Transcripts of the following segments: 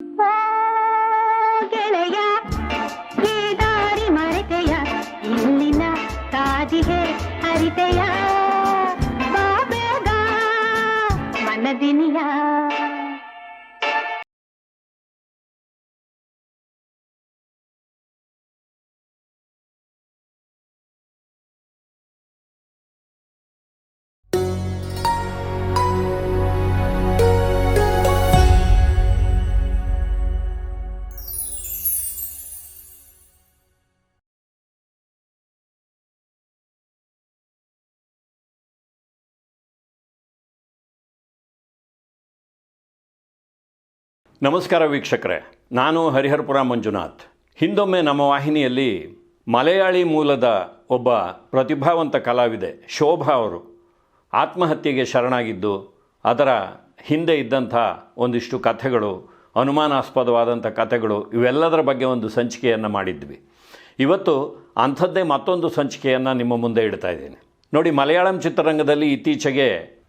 Oh, ನಮಸ್ಕಾರ ವೀಕ್ಷಕರೇ, ನಾನು ಹರಿಹರಪುರ ಮಂಜುನಾಥ್. ಹಿಂದೊಮ್ಮೆ ನಮ್ಮ ವಾಹಿನಿಯಲ್ಲಿ ಮಲಯಾಳಿ ಮೂಲದ ಒಬ್ಬ ಪ್ರತಿಭಾವಂತ ಕಲಾವಿದೆ ಶೋಭಾ ಅವರು ಆತ್ಮಹತ್ಯೆಗೆ ಶರಣಾಗಿದ್ದು, ಅದರ ಹಿಂದೆ ಇದ್ದಂಥ ಒಂದಿಷ್ಟು ಕಥೆಗಳು, ಅನುಮಾನಾಸ್ಪದವಾದಂಥ ಕಥೆಗಳು, ಇವೆಲ್ಲದರ ಬಗ್ಗೆ ಒಂದು ಸಂಚಿಕೆಯನ್ನು ಮಾಡಿದ್ವಿ. ಇವತ್ತು ಅಂಥದ್ದೇ ಮತ್ತೊಂದು ಸಂಚಿಕೆಯನ್ನು ನಿಮ್ಮ ಮುಂದೆ ಇಡ್ತಾ ಇದ್ದೀನಿ. ನೋಡಿ, ಮಲಯಾಳಂ ಚಿತ್ರರಂಗದಲ್ಲಿ ಇತ್ತೀಚೆಗೆ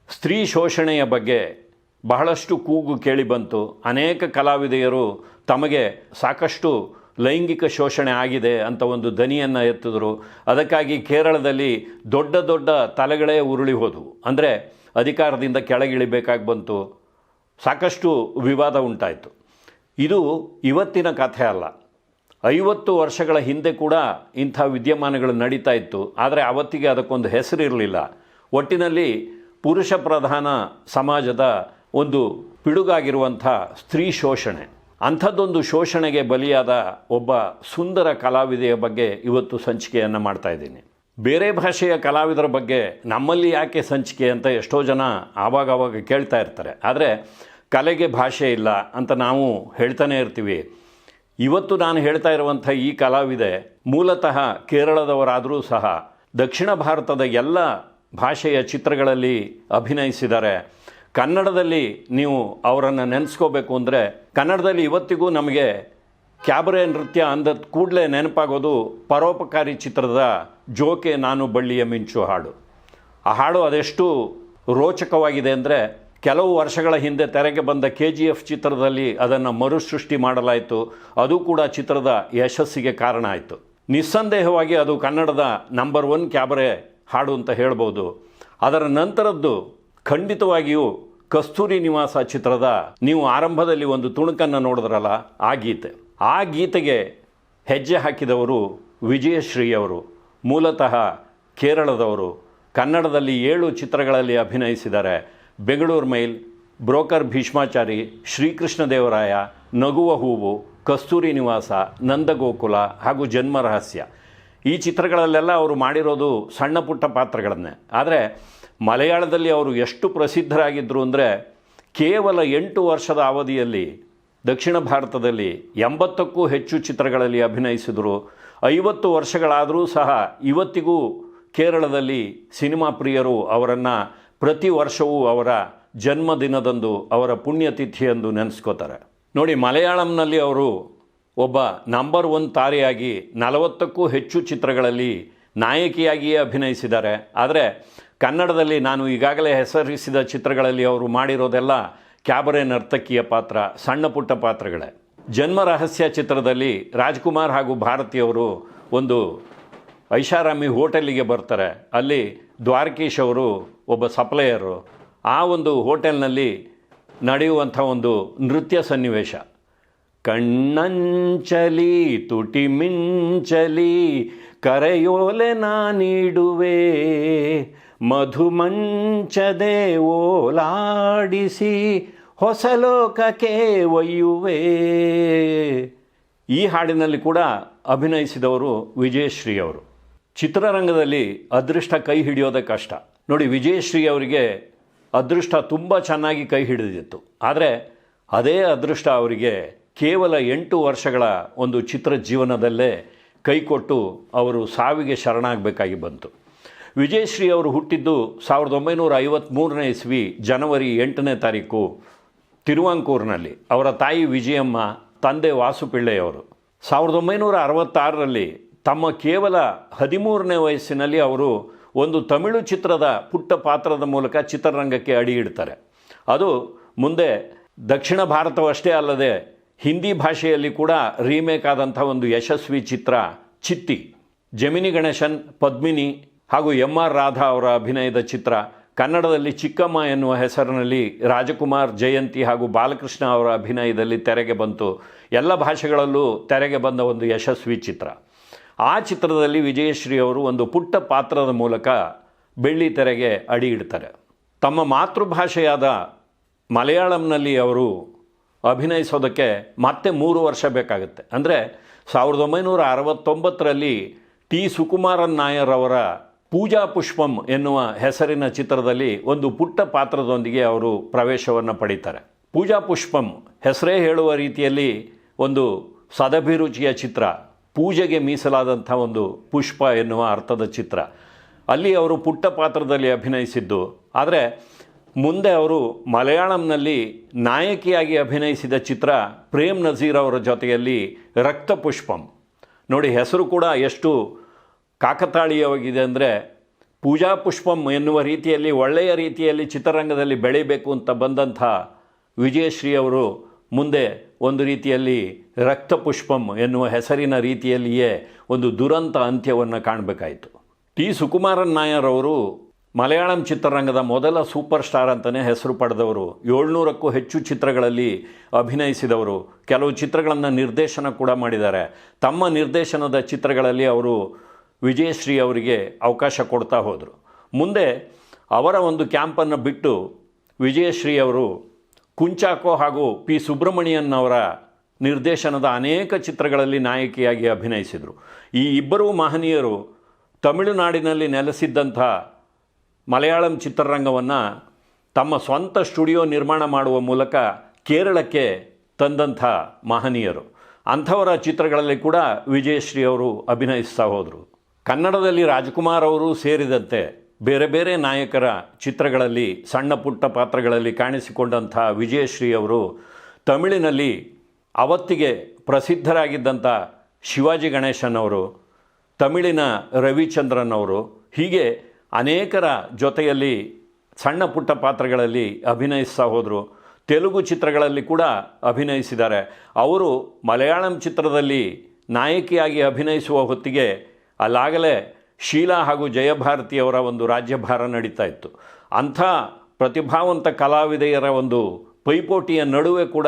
ಸ್ತ್ರೀ ಶೋಷಣೆಯ ಬಗ್ಗೆ ಬಹಳಷ್ಟು ಕೂಗು ಕೇಳಿಬಂತು ಅನೇಕ ಕಲಾವಿದೆಯರು ತಮಗೆ ಸಾಕಷ್ಟು ಲೈಂಗಿಕ ಶೋಷಣೆ ಆಗಿದೆ ಅಂತ ಒಂದು ದನಿಯನ್ನು ಎತ್ತಿದ್ರು. ಅದಕ್ಕಾಗಿ ಕೇರಳದಲ್ಲಿ ದೊಡ್ಡ ದೊಡ್ಡ ತಲೆಗಳೇ ಉರುಳಿ ಹೋದವು. ಅಂದರೆ ಅಧಿಕಾರದಿಂದ ಕೆಳಗಿಳಿಬೇಕಾಗಿ ಬಂತು. ಸಾಕಷ್ಟು ವಿವಾದ ಉಂಟಾಯಿತು. ಇದು ಇವತ್ತಿನ ಕಥೆ ಅಲ್ಲ. ಐವತ್ತು ವರ್ಷಗಳ ಹಿಂದೆ ಕೂಡ ಇಂಥ ವಿದ್ಯಮಾನಗಳು ನಡೀತಾ ಇತ್ತು. ಆದರೆ ಅವತ್ತಿಗೆ ಅದಕ್ಕೊಂದು ಹೆಸರಿರಲಿಲ್ಲ. ಒಟ್ಟಿನಲ್ಲಿ ಪುರುಷ ಪ್ರಧಾನ ಸಮಾಜದ ಒಂದು ಪಿಡುಗಾಗಿರುವಂಥ ಸ್ತ್ರೀ ಶೋಷಣೆ. ಅಂಥದ್ದೊಂದು ಶೋಷಣೆಗೆ ಬಲಿಯಾದ ಒಬ್ಬ ಸುಂದರ ಕಲಾವಿದೆಯ ಬಗ್ಗೆ ಇವತ್ತು ಸಂಚಿಕೆಯನ್ನು ಮಾಡ್ತಾ ಇದ್ದೀನಿ. ಬೇರೆ ಭಾಷೆಯ ಕಲಾವಿದರ ಬಗ್ಗೆ ನಮ್ಮಲ್ಲಿ ಯಾಕೆ ಸಂಚಿಕೆ ಅಂತ ಎಷ್ಟೋ ಜನ ಆವಾಗವಾಗ ಕೇಳ್ತಾ ಇರ್ತಾರೆ. ಆದರೆ ಕಲೆಗೆ ಭಾಷೆ ಇಲ್ಲ ಅಂತ ನಾವು ಹೇಳ್ತಾನೆ ಇರ್ತೀವಿ. ಇವತ್ತು ನಾನು ಹೇಳ್ತಾ ಇರುವಂಥ ಈ ಕಲಾವಿದೆ ಮೂಲತಃ ಕೇರಳದವರಾದರೂ ಸಹ ದಕ್ಷಿಣ ಭಾರತದ ಎಲ್ಲ ಭಾಷೆಯ ಚಿತ್ರಗಳಲ್ಲಿ ಅಭಿನಯಿಸಿದ್ದಾರೆ. ಕನ್ನಡದಲ್ಲಿ ನೀವು ಅವರನ್ನು ನೆನೆಸ್ಕೋಬೇಕು ಅಂದರೆ ಕನ್ನಡದಲ್ಲಿ ಇವತ್ತಿಗೂ ನಮಗೆ ಕ್ಯಾಬರೆ ನೃತ್ಯ ಅಂದ ಕೂಡಲೇ ನೆನಪಾಗೋದು ಪರೋಪಕಾರಿ ಚಿತ್ರದ ಜೋಕೆ ನಾನು ಬಳ್ಳಿಯ ಮಿಂಚು ಹಾಡು. ಆ ಹಾಡು ಅದೆಷ್ಟು ರೋಚಕವಾಗಿದೆ ಅಂದರೆ ಕೆಲವು ವರ್ಷಗಳ ಹಿಂದೆ ತೆರೆಗೆ ಬಂದ ಕೆ ಜಿ ಎಫ್ ಚಿತ್ರದಲ್ಲಿ ಅದನ್ನು ಮರುಸೃಷ್ಟಿ ಮಾಡಲಾಯಿತು. ಅದು ಕೂಡ ಚಿತ್ರದ ಯಶಸ್ಸಿಗೆ ಕಾರಣ ಆಯಿತು. ನಿಸ್ಸಂದೇಹವಾಗಿ ಅದು ಕನ್ನಡದ ನಂಬರ್ ಒನ್ ಕ್ಯಾಬರೆ ಹಾಡು ಅಂತ ಹೇಳ್ಬೋದು. ಅದರ ನಂತರದ್ದು ಖಂಡಿತವಾಗಿಯೂ ಕಸ್ತೂರಿ ನಿವಾಸ ಚಿತ್ರದ ನೀವು ಆರಂಭದಲ್ಲಿ ಒಂದು ತುಣುಕನ್ನು ನೋಡಿದ್ರಲ್ಲ, ಆ ಗೀತೆ. ಆ ಗೀತೆಗೆ ಹೆಜ್ಜೆ ಹಾಕಿದವರು ವಿಜಯಶ್ರೀ ಅವರು. ಮೂಲತಃ ಕೇರಳದವರು. ಕನ್ನಡದಲ್ಲಿ ಏಳು ಚಿತ್ರಗಳಲ್ಲಿ ಅಭಿನಯಿಸಿದ್ದಾರೆ. ಬೆಂಗಳೂರು ಮೈಲ್ ಬ್ರೋಕರ್ ಭೀಷ್ಮಾಚಾರಿ, ಶ್ರೀಕೃಷ್ಣ ದೇವರಾಯ, ನಗುವ ಹೂವು, ಕಸ್ತೂರಿ ನಿವಾಸ, ನಂದಗೋಕುಲ ಹಾಗೂ ಜನ್ಮ ರಹಸ್ಯ. ಈ ಚಿತ್ರಗಳಲ್ಲೆಲ್ಲ ಅವರು ಮಾಡಿರೋದು ಸಣ್ಣ ಪುಟ್ಟ ಪಾತ್ರಗಳನ್ನೇ. ಆದರೆ ಮಲಯಾಳದಲ್ಲಿ ಅವರು ಎಷ್ಟು ಪ್ರಸಿದ್ಧರಾಗಿದ್ದರು ಅಂದರೆ ಕೇವಲ ಎಂಟು ವರ್ಷದ ಅವಧಿಯಲ್ಲಿ ದಕ್ಷಿಣ ಭಾರತದಲ್ಲಿ ಎಂಬತ್ತಕ್ಕೂ ಹೆಚ್ಚು ಚಿತ್ರಗಳಲ್ಲಿ ಅಭಿನಯಿಸಿದರು. ಐವತ್ತು ವರ್ಷಗಳಾದರೂ ಸಹ ಇವತ್ತಿಗೂ ಕೇರಳದಲ್ಲಿ ಸಿನಿಮಾ ಪ್ರಿಯರು ಅವರನ್ನು ಪ್ರತಿ ವರ್ಷವೂ ಅವರ ಜನ್ಮದಿನದಂದು, ಅವರ ಪುಣ್ಯತಿಥಿಯಂದು ನೆನೆಸ್ಕೋತಾರೆ. ನೋಡಿ, ಮಲಯಾಳಂನಲ್ಲಿ ಅವರು ಒಬ್ಬ ನಂಬರ್ ಒನ್ ತಾರೆಯಾಗಿ ನಲವತ್ತಕ್ಕೂ ಹೆಚ್ಚು ಚಿತ್ರಗಳಲ್ಲಿ ನಾಯಕಿಯಾಗಿಯೇ ಅಭಿನಯಿಸಿದ್ದಾರೆ. ಆದರೆ ಕನ್ನಡದಲ್ಲಿ ನಾನು ಈಗಾಗಲೇ ಹೆಸರಿಸಿದ ಚಿತ್ರಗಳಲ್ಲಿ ಅವರು ಮಾಡಿರೋದೆಲ್ಲ ಕ್ಯಾಬರೆ ನರ್ತಕಿಯ ಪಾತ್ರ, ಸಣ್ಣ ಪುಟ್ಟ ಪಾತ್ರಗಳೇ. ಜನ್ಮ ರಹಸ್ಯ ಚಿತ್ರದಲ್ಲಿ ರಾಜ್ಕುಮಾರ್ ಹಾಗೂ ಭಾರತಿಯವರು ಒಂದು ಐಷಾರಾಮಿ ಹೋಟೆಲಿಗೆ ಬರ್ತಾರೆ. ಅಲ್ಲಿ ದ್ವಾರಕೀಶ್ ಅವರು ಒಬ್ಬ ಸಪ್ಲೈಯರು. ಆ ಒಂದು ಹೋಟೆಲ್ನಲ್ಲಿ ನಡೆಯುವಂಥ ಒಂದು ನೃತ್ಯ ಸನ್ನಿವೇಶ. ಕಣ್ಣಂಚಲಿ, ತುಟಿ ಮಿಂಚಲಿ, ಕರೆಯೋಲೆ ನಾನಿಡುವೆ. ಮಧುಮಂಚದೆ ಓಲಾಡಿಸಿ ಹೊಸ ಲೋಕಕ್ಕೆ ಒಯ್ಯುವೆ. ಈ ಹಾಡಿನಲ್ಲಿ ಕೂಡ ಅಭಿನಯಿಸಿದವರು ವಿಜಯಶ್ರೀ ಅವರು. ಚಿತ್ರರಂಗದಲ್ಲಿ ಅದೃಷ್ಟ ಕೈ ಹಿಡಿಯೋದೇ ಕಷ್ಟ. ನೋಡಿ, ವಿಜಯಶ್ರೀ ಅವರಿಗೆ ಅದೃಷ್ಟ ತುಂಬ ಚೆನ್ನಾಗಿ ಕೈ ಹಿಡಿದಿತ್ತು. ಆದರೆ ಅದೇ ಅದೃಷ್ಟ ಅವರಿಗೆ ಕೇವಲ ಎಂಟು ವರ್ಷಗಳ ಒಂದು ಚಿತ್ರ ಜೀವನದಲ್ಲೇ ಕೈಕೊಟ್ಟು ಅವರು ಸಾವಿಗೆ ಶರಣಾಗಬೇಕಾಗಿ ಬಂತು. ವಿಜಯಶ್ರೀ ಅವರು ಹುಟ್ಟಿದ್ದು ಸಾವಿರದ ಒಂಬೈನೂರ ಐವತ್ತ್ಮೂರನೇ ಇಸ್ವಿ ಜನವರಿ ಎಂಟನೇ ತಾರೀಕು ತಿರುವಾಂಕೂರಿನಲ್ಲಿ. ಅವರ ತಾಯಿ ವಿಜಯಮ್ಮ, ತಂದೆ ವಾಸುಪಿಳ್ಳೆಯವರು. ಸಾವಿರದ ಒಂಬೈನೂರ ಅರವತ್ತಾರರಲ್ಲಿ ತಮ್ಮ ಕೇವಲ ಹದಿಮೂರನೇ ವಯಸ್ಸಿನಲ್ಲಿ ಅವರು ಒಂದು ತಮಿಳು ಚಿತ್ರದ ಪುಟ್ಟ ಪಾತ್ರದ ಮೂಲಕ ಚಿತ್ರರಂಗಕ್ಕೆ ಅಡಿ ಇಡ್ತಾರೆ ಅದು ಮುಂದೆ ದಕ್ಷಿಣ ಭಾರತವಷ್ಟೇ ಅಲ್ಲದೆ ಹಿಂದಿ ಭಾಷೆಯಲ್ಲಿ ಕೂಡ ರೀಮೇಕ್ ಆದಂಥ ಒಂದು ಯಶಸ್ವಿ ಚಿತ್ರ ಚಿತ್ತಿ. ಜಮಿನಿ ಗಣೇಶನ್, ಪದ್ಮಿನಿ ಹಾಗೂ ಎಂ ಆರ್ ರಾಧಾ ಅವರ ಅಭಿನಯದ ಚಿತ್ರ. ಕನ್ನಡದಲ್ಲಿ ಚಿಕ್ಕಮ್ಮ ಎನ್ನುವ ಹೆಸರಿನಲ್ಲಿ ರಾಜಕುಮಾರ್ ಜಯಂತಿ ಹಾಗೂ ಬಾಲಕೃಷ್ಣ ಅವರ ಅಭಿನಯದಲ್ಲಿ ತೆರೆಗೆ ಬಂತು. ಎಲ್ಲ ಭಾಷೆಗಳಲ್ಲೂ ತೆರೆಗೆ ಬಂದ ಒಂದು ಯಶಸ್ವಿ ಚಿತ್ರ. ಆ ಚಿತ್ರದಲ್ಲಿ ವಿಜಯಶ್ರೀ ಅವರು ಒಂದು ಪುಟ್ಟ ಪಾತ್ರದ ಮೂಲಕ ಬೆಳ್ಳಿ ತೆರೆಗೆ ಅಡಿ ಇಡ್ತಾರೆ. ತಮ್ಮ ಮಾತೃಭಾಷೆಯಾದ ಮಲಯಾಳಂನಲ್ಲಿ ಅವರು ಅಭಿನಯಿಸೋದಕ್ಕೆ ಮತ್ತೆ ಮೂರು ವರ್ಷ ಬೇಕಾಗುತ್ತೆ. ಅಂದರೆ ಸಾವಿರದ ಒಂಬೈನೂರ ಅರವತ್ತೊಂಬತ್ತರಲ್ಲಿ ಟಿ. ಸುಕುಮಾರನ್ ನಾಯರ್ ಅವರ ಪೂಜಾ ಪುಷ್ಪಂ ಎನ್ನುವ ಹೆಸರಿನ ಚಿತ್ರದಲ್ಲಿ ಒಂದು ಪುಟ್ಟ ಪಾತ್ರದೊಂದಿಗೆ ಅವರು ಪ್ರವೇಶವನ್ನು ಪಡೀತಾರೆ. ಪೂಜಾ ಪುಷ್ಪಂ ಹೆಸರೇ ಹೇಳುವ ರೀತಿಯಲ್ಲಿ ಒಂದು ಸದಭಿರುಚಿಯ ಚಿತ್ರ, ಪೂಜೆಗೆ ಮೀಸಲಾದಂಥ ಒಂದು ಪುಷ್ಪ ಎನ್ನುವ ಅರ್ಥದ ಚಿತ್ರ. ಅಲ್ಲಿ ಅವರು ಪುಟ್ಟ ಪಾತ್ರದಲ್ಲಿ ಅಭಿನಯಿಸಿದ್ದು, ಆದರೆ ಮುಂದೆ ಅವರು ಮಲಯಾಳಂನಲ್ಲಿ ನಾಯಕಿಯಾಗಿ ಅಭಿನಯಿಸಿದ ಚಿತ್ರ ಪ್ರೇಮ್ ನಜೀರ್ ಅವರ ಜೊತೆಯಲ್ಲಿ ರಕ್ತ ಪುಷ್ಪಂ. ನೋಡಿ, ಹೆಸರು ಕೂಡ ಎಷ್ಟು ಕಾಕತಾಳೀಯವಾಗಿದೆ ಅಂದರೆ ಪೂಜಾ ಪುಷ್ಪಂ ಎನ್ನುವ ರೀತಿಯಲ್ಲಿ, ಒಳ್ಳೆಯ ರೀತಿಯಲ್ಲಿ ಚಿತ್ರರಂಗದಲ್ಲಿ ಬೆಳೀಬೇಕು ಅಂತ ಬಂದಂಥ ವಿಜಯಶ್ರೀ ಅವರು ಮುಂದೆ ಒಂದು ರೀತಿಯಲ್ಲಿ ರಕ್ತ ಪುಷ್ಪಂ ಎನ್ನುವ ಹೆಸರಿನ ರೀತಿಯಲ್ಲಿಯೇ ಒಂದು ದುರಂತ ಅಂತ್ಯವನ್ನು ಕಾಣಬೇಕಾಯಿತು. ಟಿ ಸುಕುಮಾರನ್ ನಾಯರ್ ಅವರು ಮಲಯಾಳಂ ಚಿತ್ರರಂಗದ ಮೊದಲ ಸೂಪರ್ ಸ್ಟಾರ್ ಅಂತಲೇ ಹೆಸರು ಪಡೆದವರು. ಏಳ್ನೂರಕ್ಕೂ ಹೆಚ್ಚು ಚಿತ್ರಗಳಲ್ಲಿ ಅಭಿನಯಿಸಿದವರು. ಕೆಲವು ಚಿತ್ರಗಳನ್ನು ನಿರ್ದೇಶನ ಕೂಡ ಮಾಡಿದ್ದಾರೆ. ತಮ್ಮ ನಿರ್ದೇಶನದ ಚಿತ್ರಗಳಲ್ಲಿ ಅವರು ವಿಜಯಶ್ರೀ ಅವರಿಗೆ ಅವಕಾಶ ಕೊಡ್ತಾ ಹೋದರು. ಮುಂದೆ ಅವರ ಒಂದು ಕ್ಯಾಂಪನ್ನು ಬಿಟ್ಟು ವಿಜಯಶ್ರೀ ಅವರು ಕುಂಚಾಕೋ ಹಾಗೂ ಪಿ ಸುಬ್ರಹ್ಮಣ್ಯನ್ ಅವರ ನಿರ್ದೇಶನದ ಅನೇಕ ಚಿತ್ರಗಳಲ್ಲಿ ನಾಯಕಿಯಾಗಿ ಅಭಿನಯಿಸಿದರು. ಈ ಇಬ್ಬರೂ ಮಹನೀಯರು ತಮಿಳುನಾಡಿನಲ್ಲಿ ನೆಲೆಸಿದ್ದಂಥ ಮಲಯಾಳಂ ಚಿತ್ರರಂಗವನ್ನು ತಮ್ಮ ಸ್ವಂತ ಸ್ಟುಡಿಯೋ ನಿರ್ಮಾಣ ಮಾಡುವ ಮೂಲಕ ಕೇರಳಕ್ಕೆ ತಂದಂಥ ಮಹನೀಯರು. ಅಂಥವರ ಚಿತ್ರಗಳಲ್ಲಿ ಕೂಡ ವಿಜಯಶ್ರೀ ಅವರು ಅಭಿನಯಿಸ್ತಾ ಹೋದರು. ಕನ್ನಡದಲ್ಲಿ ರಾಜ್ಕುಮಾರ್ ಅವರು ಸೇರಿದಂತೆ ಬೇರೆ ಬೇರೆ ನಾಯಕರ ಚಿತ್ರಗಳಲ್ಲಿ, ಸಣ್ಣ ಪುಟ್ಟ ಪಾತ್ರಗಳಲ್ಲಿ ಕಾಣಿಸಿಕೊಂಡಂಥ ವಿಜಯಶ್ರೀ ಅವರು ತಮಿಳಿನಲ್ಲಿ ಅವತ್ತಿಗೆ ಪ್ರಸಿದ್ಧರಾಗಿದ್ದಂಥ ಶಿವಾಜಿ ಗಣೇಶನ್ ಅವರು, ತಮಿಳಿನ ರವಿಚಂದ್ರನ್ ಅವರು, ಹೀಗೆ ಅನೇಕರ ಜೊತೆಯಲ್ಲಿ ಸಣ್ಣ ಪುಟ್ಟ ಪಾತ್ರಗಳಲ್ಲಿ ಅಭಿನಯಿಸ್ತಾ ಹೋದರು. ತೆಲುಗು ಚಿತ್ರಗಳಲ್ಲಿ ಕೂಡ ಅಭಿನಯಿಸಿದ್ದಾರೆ. ಅವರು ಮಲಯಾಳಂ ಚಿತ್ರದಲ್ಲಿ ನಾಯಕಿಯಾಗಿ ಅಭಿನಯಿಸುವ ಹೊತ್ತಿಗೆ ಅಲ್ಲಾಗಲೇ ಶೀಲಾ ಹಾಗೂ ಜಯಭಾರತಿಯವರ ಒಂದು ರಾಜ್ಯಭಾರ ನಡೀತಾ ಇತ್ತು. ಅಂಥ ಪ್ರತಿಭಾವಂತ ಕಲಾವಿದೆಯರ ಒಂದು ಪೈಪೋಟಿಯ ನಡುವೆ ಕೂಡ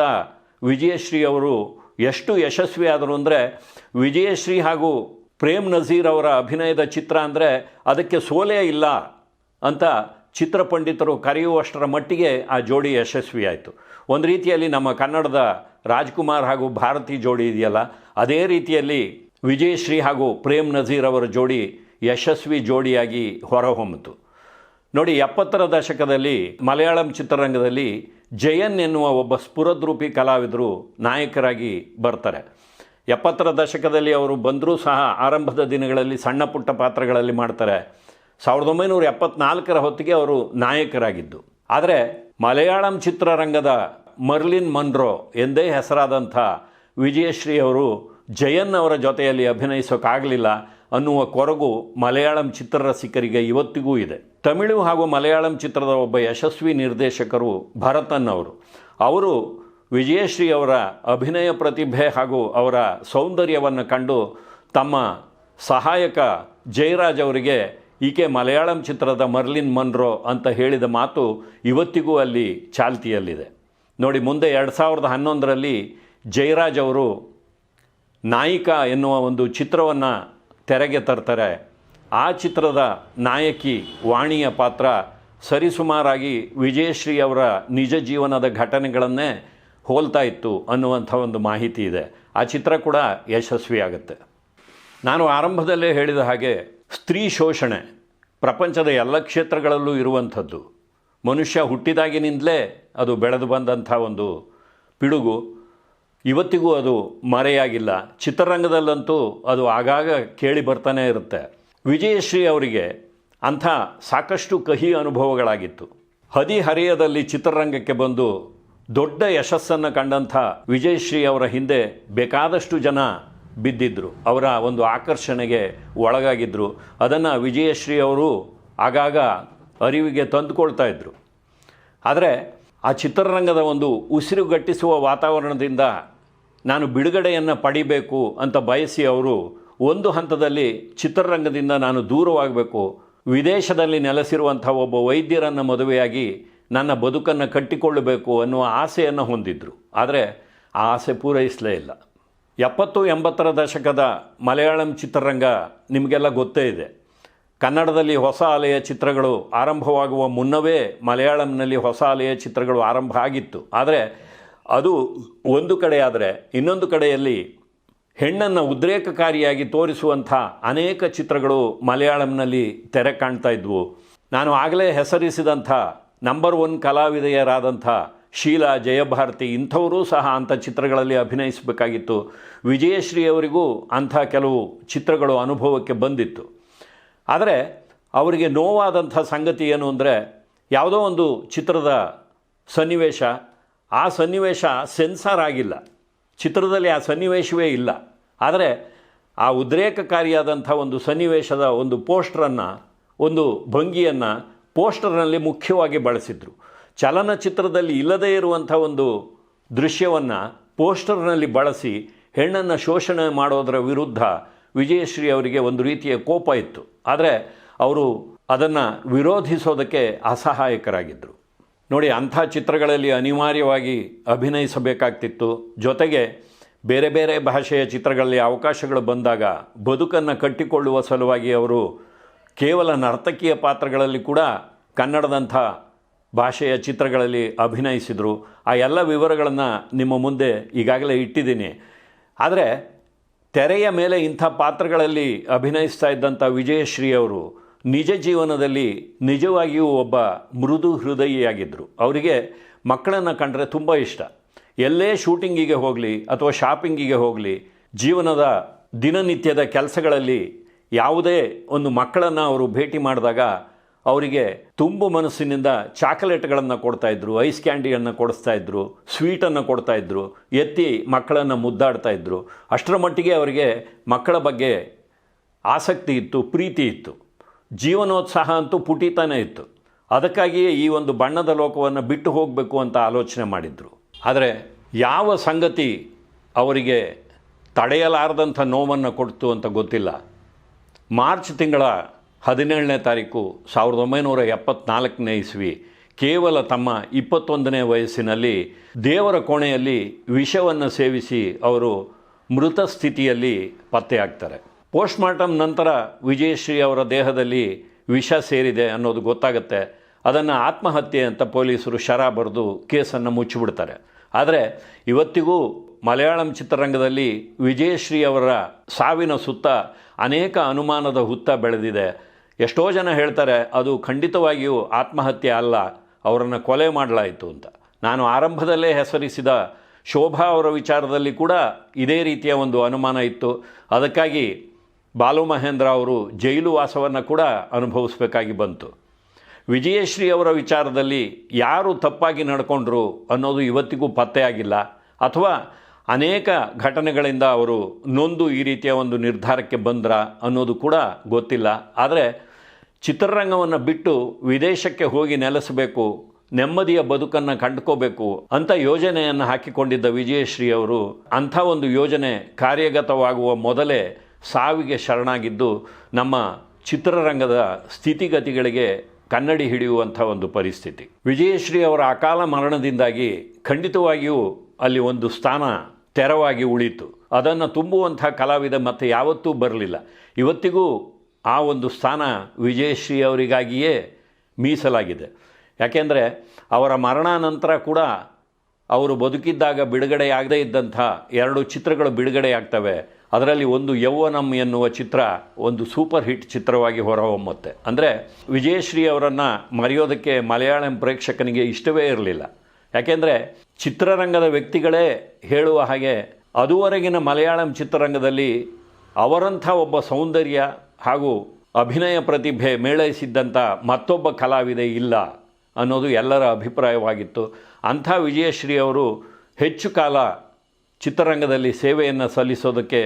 ವಿಜಯಶ್ರೀ ಅವರು ಎಷ್ಟು ಯಶಸ್ವಿ ಆದರು ಅಂದರೆ ವಿಜಯಶ್ರೀ ಹಾಗೂ ಪ್ರೇಮ್ ನಜೀರ್ ಅವರ ಅಭಿನಯದ ಚಿತ್ರ ಅಂದರೆ ಅದಕ್ಕೆ ಸೋಲೇ ಇಲ್ಲ ಅಂತ ಚಿತ್ರಪಂಡಿತರು ಕರೆಯುವಷ್ಟರ ಮಟ್ಟಿಗೆ ಆ ಜೋಡಿ ಯಶಸ್ವಿಯಾಯಿತು. ಒಂದು ರೀತಿಯಲ್ಲಿ ನಮ್ಮ ಕನ್ನಡದ ರಾಜ್ಕುಮಾರ್ ಹಾಗೂ ಭಾರತಿ ಜೋಡಿ ಇದೆಯಲ್ಲ, ಅದೇ ರೀತಿಯಲ್ಲಿ ವಿಜಯಶ್ರೀ ಹಾಗೂ ಪ್ರೇಮ್ ನಜೀರ್ ಅವರ ಜೋಡಿ ಯಶಸ್ವಿ ಜೋಡಿಯಾಗಿ ಹೊರಹೊಮ್ಮಿತು. ನೋಡಿ, ಎಪ್ಪತ್ತರ ದಶಕದಲ್ಲಿ ಮಲಯಾಳಂ ಚಿತ್ರರಂಗದಲ್ಲಿ ಜಯನ್ ಎನ್ನುವ ಒಬ್ಬ ಸ್ಫುರದ್ರೂಪಿ ಕಲಾವಿದರು ನಾಯಕರಾಗಿ ಬರ್ತಾರೆ. ಎಪ್ಪತ್ತರ ದಶಕದಲ್ಲಿ ಅವರು ಬಂದರೂ ಸಹ ಆರಂಭದ ದಿನಗಳಲ್ಲಿ ಸಣ್ಣ ಪುಟ್ಟ ಪಾತ್ರಗಳಲ್ಲಿ ಮಾಡ್ತಾರೆ. ಸಾವಿರದ ಒಂಬೈನೂರ ಎಪ್ಪತ್ನಾಲ್ಕರ ಹೊತ್ತಿಗೆ ಅವರು ನಾಯಕರಾಗಿದ್ದು. ಆದರೆ ಮಲಯಾಳಂ ಚಿತ್ರರಂಗದ ಮರ್ಲಿನ್ ಮನ್ರೋ ಎಂದೇ ಹೆಸರಾದಂಥ ವಿಜಯಶ್ರೀ ಅವರು ಜಯನ್ ಅವರ ಜೊತೆಯಲ್ಲಿ ಅಭಿನಯಿಸೋಕ್ಕಾಗಲಿಲ್ಲ ಅನ್ನುವ ಕೊರಗು ಮಲಯಾಳಂ ಚಿತ್ರರಸಿಕರಿಗೆ ಇವತ್ತಿಗೂ ಇದೆ. ತಮಿಳು ಹಾಗೂ ಮಲಯಾಳಂ ಚಿತ್ರದ ಒಬ್ಬ ಯಶಸ್ವಿ ನಿರ್ದೇಶಕರು ಭರತನ್ ಅವರು. ಅವರು ವಿಜಯಶ್ರೀ ಅವರ ಅಭಿನಯ ಪ್ರತಿಭೆ ಹಾಗೂ ಅವರ ಸೌಂದರ್ಯವನ್ನು ಕಂಡು ತಮ್ಮ ಸಹಾಯಕ ಜಯರಾಜ್ ಅವರಿಗೆ ಈಕೆ ಮಲಯಾಳಂ ಚಿತ್ರದ ಮರ್ಲಿನ್ ಮನ್ರೋ ಅಂತ ಹೇಳಿದ ಮಾತು ಇವತ್ತಿಗೂ ಅಲ್ಲಿ ಚಾಲ್ತಿಯಲ್ಲಿದೆ. ನೋಡಿ, ಮುಂದೆ ಎರಡು ಸಾವಿರದ ಹನ್ನೊಂದರಲ್ಲಿ ಜಯರಾಜ್ ಅವರು ನಾಯಿಕಾ ಎನ್ನುವ ಒಂದು ಚಿತ್ರವನ್ನು ತೆರೆಗೆ ತರ್ತಾರೆ. ಆ ಚಿತ್ರದ ನಾಯಕಿ ವಾಣಿಯ ಪಾತ್ರ ಸರಿಸುಮಾರಾಗಿ ವಿಜಯಶ್ರೀ ಅವರ ನಿಜ ಜೀವನದ ಘಟನೆಗಳನ್ನೇ ಹೋಲ್ತಾ ಇತ್ತು ಅನ್ನುವಂಥ ಒಂದು ಮಾಹಿತಿ ಇದೆ. ಆ ಚಿತ್ರ ಕೂಡ ಯಶಸ್ವಿಯಾಗುತ್ತೆ. ನಾನು ಆರಂಭದಲ್ಲೇ ಹೇಳಿದ ಹಾಗೆ ಸ್ತ್ರೀ ಶೋಷಣೆ ಪ್ರಪಂಚದ ಎಲ್ಲ ಕ್ಷೇತ್ರಗಳಲ್ಲೂ ಇರುವಂಥದ್ದು. ಮನುಷ್ಯ ಹುಟ್ಟಿದಾಗಿನಿಂದಲೇ ಅದು ಬೆಳೆದು ಬಂದಂಥ ಒಂದು ಪಿಡುಗು. ಇವತ್ತಿಗೂ ಅದು ಮರೆಯಾಗಿಲ್ಲ. ಚಿತ್ರರಂಗದಲ್ಲಂತೂ ಅದು ಆಗಾಗ ಕೇಳಿ ಬರ್ತಾನೆ ಇರುತ್ತೆ. ವಿಜಯಶ್ರೀ ಅವರಿಗೆ ಅಂಥ ಸಾಕಷ್ಟು ಕಹಿ ಅನುಭವಗಳಾಗಿತ್ತು. ಹದಿಹರೆಯದಲ್ಲಿ ಚಿತ್ರರಂಗಕ್ಕೆ ಬಂದು ದೊಡ್ಡ ಯಶಸ್ಸನ್ನು ಕಂಡಂಥ ವಿಜಯಶ್ರೀ ಅವರ ಹಿಂದೆ ಬೇಕಾದಷ್ಟು ಜನ ಬಿದ್ದಿದ್ದರು ಅವರ ಒಂದು ಆಕರ್ಷಣೆಗೆ ಒಳಗಾಗಿದ್ದರು ಅದನ್ನು ವಿಜಯಶ್ರೀ ಅವರು ಆಗಾಗ ಅರಿವಿಗೆ ತಂದುಕೊಳ್ತಾ ಇದ್ದರು ಆದರೆ ಆ ಚಿತ್ರರಂಗದ ಒಂದು ಉಸಿರುಗಟ್ಟಿಸುವ ವಾತಾವರಣದಿಂದ ನಾನು ಬಿಡುಗಡೆಯನ್ನು ಪಡಿಬೇಕು ಅಂತ ಬಯಸಿ ಅವರು ಒಂದು ಹಂತದಲ್ಲಿ ಚಿತ್ರರಂಗದಿಂದ ನಾನು ದೂರವಾಗಬೇಕು, ವಿದೇಶದಲ್ಲಿ ನೆಲೆಸಿರುವಂಥ ಒಬ್ಬ ವೈದ್ಯರನ್ನು ಮದುವೆಯಾಗಿ ನನ್ನ ಬದುಕನ್ನು ಕಟ್ಟಿಕೊಳ್ಳಬೇಕು ಅನ್ನುವ ಆಸೆಯನ್ನು ಹೊಂದಿದ್ದರು ಆದರೆ ಆ ಆಸೆ ಪೂರೈಸಲೇ ಇಲ್ಲ. ಎಪ್ಪತ್ತು ಎಂಬತ್ತರ ದಶಕದ ಮಲಯಾಳಂ ಚಿತ್ರರಂಗ ನಿಮಗೆಲ್ಲ ಗೊತ್ತೇ ಇದೆ. ಕನ್ನಡದಲ್ಲಿ ಹೊಸ ಅಲೆಯ ಚಿತ್ರಗಳು ಆರಂಭವಾಗುವ ಮುನ್ನವೇ ಮಲಯಾಳಂನಲ್ಲಿ ಹೊಸ ಅಲೆಯ ಚಿತ್ರಗಳು ಆರಂಭ ಆಗಿತ್ತು. ಆದರೆ ಅದು ಒಂದು ಕಡೆಯಾದರೆ ಇನ್ನೊಂದು ಕಡೆಯಲ್ಲಿ ಹೆಣ್ಣನ್ನು ಉದ್ರೇಕಕಾರಿಯಾಗಿ ತೋರಿಸುವಂಥ ಅನೇಕ ಚಿತ್ರಗಳು ಮಲಯಾಳಂನಲ್ಲಿ ತೆರೆ ಕಾಣ್ತಾ ಇದ್ವು. ನಾನು ಆಗಲೇ ಹೆಸರಿಸಿದಂಥ ನಂಬರ್ ಒನ್ ಕಲಾವಿದೆಯರಾದಂಥ ಶೀಲಾ ಜಯಭಾರತಿ ಇಂಥವರೂ ಸಹ ಅಂಥ ಚಿತ್ರಗಳಲ್ಲಿ ಅಭಿನಯಿಸಬೇಕಾಗಿತ್ತು. ವಿಜಯಶ್ರೀ ಅವರಿಗೂ ಅಂಥ ಕೆಲವು ಚಿತ್ರಗಳು ಅನುಭವಕ್ಕೆ ಬಂದಿತ್ತು. ಆದರೆ ಅವರಿಗೆ ನೋವಾದಂಥ ಸಂಗತಿ ಏನು ಅಂದರೆ ಯಾವುದೋ ಒಂದು ಚಿತ್ರದ ಸನ್ನಿವೇಶ ಆ ಸನ್ನಿವೇಶ ಸೆನ್ಸಾರ್ ಆಗಿಲ್ಲ. ಚಿತ್ರದಲ್ಲಿ ಆ ಸನ್ನಿವೇಶವೇ ಇಲ್ಲ. ಆದರೆ ಆ ಉದ್ರೇಕಕಾರಿಯಾದಂಥ ಒಂದು ಸನ್ನಿವೇಶದ ಒಂದು ಪೋಸ್ಟ್ರನ್ನು, ಒಂದು ಭಂಗಿಯನ್ನು ಪೋಸ್ಟರ್ನಲ್ಲಿ ಮುಖ್ಯವಾಗಿ ಬಳಸಿದ್ರು. ಚಲನಚಿತ್ರದಲ್ಲಿ ಇಲ್ಲದೇ ಇರುವಂಥ ಒಂದು ದೃಶ್ಯವನ್ನು ಪೋಸ್ಟರ್ನಲ್ಲಿ ಬಳಸಿ ಹೆಣ್ಣನ್ನು ಶೋಷಣೆ ಮಾಡೋದರ ವಿರುದ್ಧ ವಿಜಯಶ್ರೀ ಅವರಿಗೆ ಒಂದು ರೀತಿಯ ಕೋಪ ಇತ್ತು. ಆದರೆ ಅವರು ಅದನ್ನು ವಿರೋಧಿಸೋದಕ್ಕೆ ಅಸಹಾಯಕರಾಗಿದ್ದರು ನೋಡಿ, ಅಂಥ ಚಿತ್ರಗಳಲ್ಲಿ ಅನಿವಾರ್ಯವಾಗಿ ಅಭಿನಯಿಸಬೇಕಾಗ್ತಿತ್ತು. ಜೊತೆಗೆ ಬೇರೆ ಬೇರೆ ಭಾಷೆಯ ಚಿತ್ರಗಳಲ್ಲಿ ಅವಕಾಶಗಳು ಬಂದಾಗ ಬದುಕನ್ನು ಕಟ್ಟಿಕೊಳ್ಳುವ ಸಲುವಾಗಿ ಅವರು ಕೇವಲ ನರ್ತಕಿಯ ಪಾತ್ರಗಳಲ್ಲಿ ಕೂಡ ಕನ್ನಡದಂಥ ಭಾಷೆಯ ಚಿತ್ರಗಳಲ್ಲಿ ಅಭಿನಯಿಸಿದರು. ಆ ಎಲ್ಲ ವಿವರಗಳನ್ನು ನಿಮ್ಮ ಮುಂದೆ ಈಗಾಗಲೇ ಇಟ್ಟಿದ್ದೀನಿ. ಆದರೆ ತೆರೆಯ ಮೇಲೆ ಇಂಥ ಪಾತ್ರಗಳಲ್ಲಿ ಅಭಿನಯಿಸ್ತಾ ಇದ್ದಂಥ ವಿಜಯಶ್ರೀ ಅವರು ನಿಜ ಜೀವನದಲ್ಲಿ ನಿಜವಾಗಿಯೂ ಒಬ್ಬ ಮೃದು ಹೃದಯಿಯಾಗಿದ್ದರು ಅವರಿಗೆ ಮಕ್ಕಳನ್ನು ಕಂಡ್ರೆ ತುಂಬ ಇಷ್ಟ. ಎಲ್ಲೇ ಶೂಟಿಂಗಿಗೆ ಹೋಗಲಿ ಅಥವಾ ಶಾಪಿಂಗಿಗೆ ಹೋಗಲಿ, ಜೀವನದ ದಿನನಿತ್ಯದ ಕೆಲಸಗಳಲ್ಲಿ ಯಾವುದೇ ಒಂದು ಮಕ್ಕಳನ್ನು ಅವರು ಭೇಟಿ ಮಾಡಿದಾಗ ಅವರಿಗೆ ತುಂಬು ಮನಸ್ಸಿನಿಂದ ಚಾಕಲೇಟ್ಗಳನ್ನು ಕೊಡ್ತಾಯಿದ್ರು ಐಸ್ ಕ್ಯಾಂಡಿಯನ್ನು ಕೊಡಿಸ್ತಾ ಇದ್ದರು ಸ್ವೀಟನ್ನು ಕೊಡ್ತಾ ಇದ್ರು, ಎತ್ತಿ ಮಕ್ಕಳನ್ನು ಮುದ್ದಾಡ್ತಾ ಇದ್ರು. ಅಷ್ಟರ ಮಟ್ಟಿಗೆ ಅವರಿಗೆ ಮಕ್ಕಳ ಬಗ್ಗೆ ಆಸಕ್ತಿ ಇತ್ತು, ಪ್ರೀತಿ ಇತ್ತು. ಜೀವನೋತ್ಸಾಹ ಅಂತೂ ಪುಟಿತಾನೇ ಇತ್ತು. ಅದಕ್ಕಾಗಿಯೇ ಈ ಒಂದು ಬಣ್ಣದ ಲೋಕವನ್ನು ಬಿಟ್ಟು ಹೋಗಬೇಕು ಅಂತ ಆಲೋಚನೆ ಮಾಡಿದರು. ಆದರೆ ಯಾವ ಸಂಗತಿ ಅವರಿಗೆ ತಡೆಯಲಾರದಂಥ ನೋವನ್ನು ಕೊಡ್ತು ಅಂತ ಗೊತ್ತಿಲ್ಲ. ಮಾರ್ಚ್ ತಿಂಗಳ ಹದಿನೇಳನೇ ತಾರೀಕು ಸಾವಿರದ ಒಂಬೈನೂರ ಎಪ್ಪತ್ನಾಲ್ಕನೇ ಇಸ್ವಿ ಕೇವಲ ತಮ್ಮ ಇಪ್ಪತ್ತೊಂದನೇ ವಯಸ್ಸಿನಲ್ಲಿ ದೇವರ ಕೋಣೆಯಲ್ಲಿ ವಿಷವನ್ನು ಸೇವಿಸಿ ಅವರು ಮೃತ ಸ್ಥಿತಿಯಲ್ಲಿ ಪತ್ತೆಯಾಗ್ತಾರೆ. ಪೋಸ್ಟ್ಮಾರ್ಟಮ್ ನಂತರ ವಿಜಯಶ್ರೀ ಅವರ ದೇಹದಲ್ಲಿ ವಿಷ ಸೇರಿದೆ ಅನ್ನೋದು ಗೊತ್ತಾಗುತ್ತೆ. ಅದನ್ನು ಆತ್ಮಹತ್ಯೆ ಅಂತ ಪೊಲೀಸರು ಶರ ಬರೆದು ಕೇಸನ್ನು ಮುಚ್ಚಿಬಿಡ್ತಾರೆ. ಆದರೆ ಇವತ್ತಿಗೂ ಮಲಯಾಳಂ ಚಿತ್ರರಂಗದಲ್ಲಿ ವಿಜಯಶ್ರೀ ಅವರ ಸಾವಿನ ಸುತ್ತ ಅನೇಕ ಅನುಮಾನದ ಹುತ್ತ ಬೆಳೆದಿದೆ. ಎಷ್ಟೋ ಜನ ಹೇಳ್ತಾರೆ, ಅದು ಖಂಡಿತವಾಗಿಯೂ ಆತ್ಮಹತ್ಯೆ ಅಲ್ಲ, ಅವರನ್ನು ಕೊಲೆ ಮಾಡಲಾಯಿತು ಅಂತ. ನಾನು ಆರಂಭದಲ್ಲೇ ಹೆಸರಿಸಿದ ಶೋಭಾ ಅವರ ವಿಚಾರದಲ್ಲಿ ಕೂಡ ಇದೇ ರೀತಿಯ ಒಂದು ಅನುಮಾನ ಇತ್ತು. ಅದಕ್ಕಾಗಿ ಬಾಲು ಮಹೇಂದ್ರ ಅವರು ಜೈಲು ವಾಸವನ್ನು ಕೂಡ ಅನುಭವಿಸಬೇಕಾಗಿ ಬಂತು. ವಿಜಯಶ್ರೀ ಅವರ ವಿಚಾರದಲ್ಲಿ ಯಾರು ತಪ್ಪಾಗಿ ನಡ್ಕೊಂಡ್ರು ಅನ್ನೋದು ಇವತ್ತಿಗೂ ಪತ್ತೆಯಾಗಿಲ್ಲ. ಅಥವಾ ಅನೇಕ ಘಟನೆಗಳಿಂದ ಅವರು ನೊಂದು ಈ ರೀತಿಯ ಒಂದು ನಿರ್ಧಾರಕ್ಕೆ ಬಂದ್ರ ಅನ್ನೋದು ಕೂಡ ಗೊತ್ತಿಲ್ಲ. ಆದರೆ ಚಿತ್ರರಂಗವನ್ನು ಬಿಟ್ಟು ವಿದೇಶಕ್ಕೆ ಹೋಗಿ ನೆಲೆಸಬೇಕು, ನೆಮ್ಮದಿಯ ಬದುಕನ್ನು ಕಂಡುಕೋಬೇಕು ಅಂತ ಯೋಜನೆಯನ್ನು ಹಾಕಿಕೊಂಡಿದ್ದ ವಿಜಯಶ್ರೀ ಅವರು ಅಂಥ ಒಂದು ಯೋಜನೆ ಕಾರ್ಯಗತವಾಗುವ ಮೊದಲೇ ಸಾವಿಗೆ ಶರಣಾಗಿದ್ದು ನಮ್ಮ ಚಿತ್ರರಂಗದ ಸ್ಥಿತಿಗತಿಗಳಿಗೆ ಕನ್ನಡಿ ಹಿಡಿಯುವಂಥ ಒಂದು ಪರಿಸ್ಥಿತಿ. ವಿಜಯಶ್ರೀ ಅವರ ಅಕಾಲ ಮರಣದಿಂದಾಗಿ ಖಂಡಿತವಾಗಿಯೂ ಅಲ್ಲಿ ಒಂದು ಸ್ಥಾನ ತೆರವಾಗಿ ಉಳಿತು. ಅದನ್ನು ತುಂಬುವಂಥ ಕಲಾವಿದ ಮತ್ತೆ ಯಾವತ್ತೂ ಬರಲಿಲ್ಲ. ಇವತ್ತಿಗೂ ಆ ಒಂದು ಸ್ಥಾನ ವಿಜಯಶ್ರೀ ಅವರಿಗಾಗಿಯೇ ಮೀಸಲಾಗಿದೆ. ಯಾಕೆಂದರೆ ಅವರ ಮರಣಾನಂತರ ಕೂಡ ಅವರು ಬದುಕಿದ್ದಾಗ ಬಿಡುಗಡೆಯಾಗದೇ ಇದ್ದಂಥ ಎರಡು ಚಿತ್ರಗಳು ಬಿಡುಗಡೆಯಾಗ್ತವೆ. ಅದರಲ್ಲಿ ಒಂದು ಯೌವನಂ ಎನ್ನುವ ಚಿತ್ರ ಒಂದು ಸೂಪರ್ ಹಿಟ್ ಚಿತ್ರವಾಗಿ ಹೊರಹೊಮ್ಮುತ್ತೆ. ಅಂದರೆ ವಿಜಯಶ್ರೀ ಅವರನ್ನು ಮರೆಯೋದಕ್ಕೆ ಮಲಯಾಳಂ ಪ್ರೇಕ್ಷಕನಿಗೆ ಇಷ್ಟವೇ ಇರಲಿಲ್ಲ. ಯಾಕೆಂದರೆ ಚಿತ್ರರಂಗದ ವ್ಯಕ್ತಿಗಳೇ ಹೇಳುವ ಹಾಗೆ ಅದುವರೆಗಿನ ಮಲಯಾಳಂ ಚಿತ್ರರಂಗದಲ್ಲಿ ಅವರಂಥ ಒಬ್ಬ ಸೌಂದರ್ಯ ಹಾಗೂ ಅಭಿನಯ ಪ್ರತಿಭೆ ಮೇಳೈಸಿದ್ದಂಥ ಮತ್ತೊಬ್ಬ ಕಲಾವಿದೆ ಇಲ್ಲ ಅನ್ನೋದು ಎಲ್ಲರ ಅಭಿಪ್ರಾಯವಾಗಿತ್ತು. ಅಂಥ ವಿಜಯಶ್ರೀ ಅವರು ಹೆಚ್ಚು ಕಾಲ ಚಿತ್ರರಂಗದಲ್ಲಿ ಸೇವೆಯನ್ನು ಸಲ್ಲಿಸೋದಕ್ಕೆ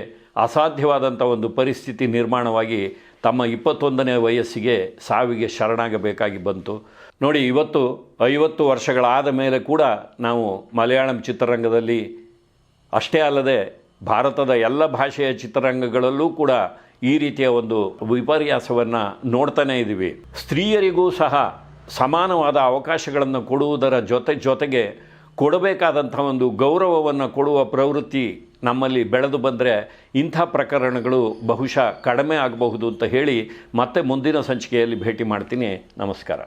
ಅಸಾಧ್ಯವಾದಂಥ ಒಂದು ಪರಿಸ್ಥಿತಿ ನಿರ್ಮಾಣವಾಗಿ ತಮ್ಮ ಇಪ್ಪತ್ತೊಂದನೇ ವಯಸ್ಸಿಗೆ ಸಾವಿಗೆ ಶರಣಾಗಬೇಕಾಗಿ ಬಂತು. ನೋಡಿ, ಇವತ್ತು ಐವತ್ತು ವರ್ಷಗಳಾದ ಮೇಲೆ ಕೂಡ ನಾವು ಮಲಯಾಳಂ ಚಿತ್ರರಂಗದಲ್ಲಿ ಅಷ್ಟೇ ಅಲ್ಲದೆ ಭಾರತದ ಎಲ್ಲ ಭಾಷೆಯ ಚಿತ್ರರಂಗಗಳಲ್ಲೂ ಕೂಡ ಈ ರೀತಿಯ ಒಂದು ವಿಪರ್ಯಾಸವನ್ನು ನೋಡ್ತಾನೇ ಇದ್ದೀವಿ. ಸ್ತ್ರೀಯರಿಗೂ ಸಹ ಸಮಾನವಾದ ಅವಕಾಶಗಳನ್ನು ಕೊಡುವುದರ ಜೊತೆ ಜೊತೆಗೆ ಕೊಡಬೇಕಾದಂಥ ಒಂದು ಗೌರವವನ್ನು ಕೊಡುವ ಪ್ರವೃತ್ತಿ ನಮ್ಮಲ್ಲಿ ಬೆಳೆದು ಬಂದರೆ ಇಂಥ ಪ್ರಕರಣಗಳು ಬಹುಶಃ ಕಡಿಮೆ ಆಗಬಹುದು ಅಂತ ಹೇಳಿ ಮತ್ತೆ ಮುಂದಿನ ಸಂಚಿಕೆಯಲ್ಲಿ ಭೇಟಿ ಮಾಡ್ತೀನಿ. ನಮಸ್ಕಾರ.